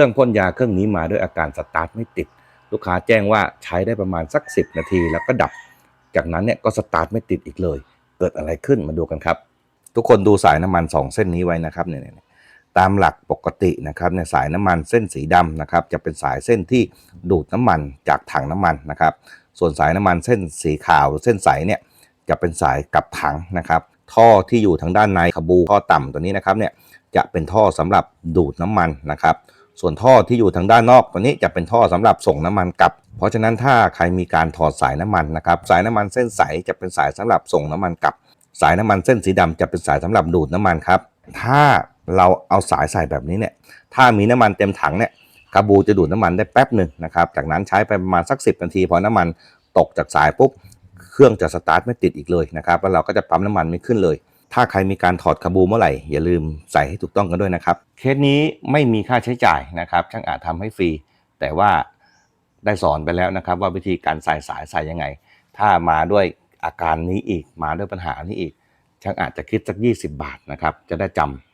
ครื่องพ่นยาเครื่องนี้มาด้วยอาการสตาร์ทไม่ติด ลูกค้าแจ้งว่าใช้ได้ประมาณสัก 10 นาทีแล้วก็ดับ จากนั้นเนี่ยก็สตาร์ทไม่ติดอีกเลย เกิดอะไรขึ้นมาดูกันครับ ทุกคนดูสายน้ำมัน 2 เส้นนี้ไว้นะครับเนี่ยตามหลักปกตินะครับในสายน้ำมันเส้นสีดำนะครับจะเป็นสายเส้นที่ดูดน้ำมันจากถังน้ำมันนะครับ ส่วนสายน้ำมันเส้นสีขาวหรือเส้นใสเนี่ยจะเป็นสายกลับถังนะครับ ท่อที่อยู่ทางด้านในขบูท่อต่ำตัวนี้นะครับเนี่ยจะเป็นท่อสำหรับดูดน้ำมันนะครับ ส่วนท่อที่อยู่ทางด้านนอกตัวนี้จะเป็นท่อสำหรับส่งน้ำมันกลับ เพราะฉะนั้นถ้าใครมีการถอดสายน้ำมันนะครับสายน้ำมันเส้นใสจะเป็นสายสำหรับส่งน้ำมันกลับ สายน้ำมันเส้นสีดำจะเป็นสายสำหรับดูดน้ำมันครับ ถ้าเราเอาสายใส่แบบนี้เนี่ยถ้ามีน้ำมันเต็มถังเนี่ยกระบูจะดูดน้ำมันได้แป๊บหนึ่งนะครับจากนั้นใช้ไปประมาณสัก 10นาทีพอน้ำมันตกจากสายปุ๊บเครื่องจะสตาร์ทไม่ติดอีกเลยนะครับแล้วเราก็จะปั๊มน้ำมันไม่ขึ้นเลย ถ้าใครมีการถอดคาบูเมื่อไหร่ อย่าลืมใส่ให้ถูกต้องกันด้วยนะครับ เคสนี้ไม่มีค่าใช้จ่ายนะครับ ช่างอาจทำให้ฟรี แต่ว่าได้สอนไปแล้วนะครับ ว่าวิธีการใส่สายใส่ยังไง ถ้ามาด้วยอาการนี้อีกมาด้วยปัญหานี้อีก ช่างอาจจะคิดสัก 20 บาทนะครับ จะได้จำ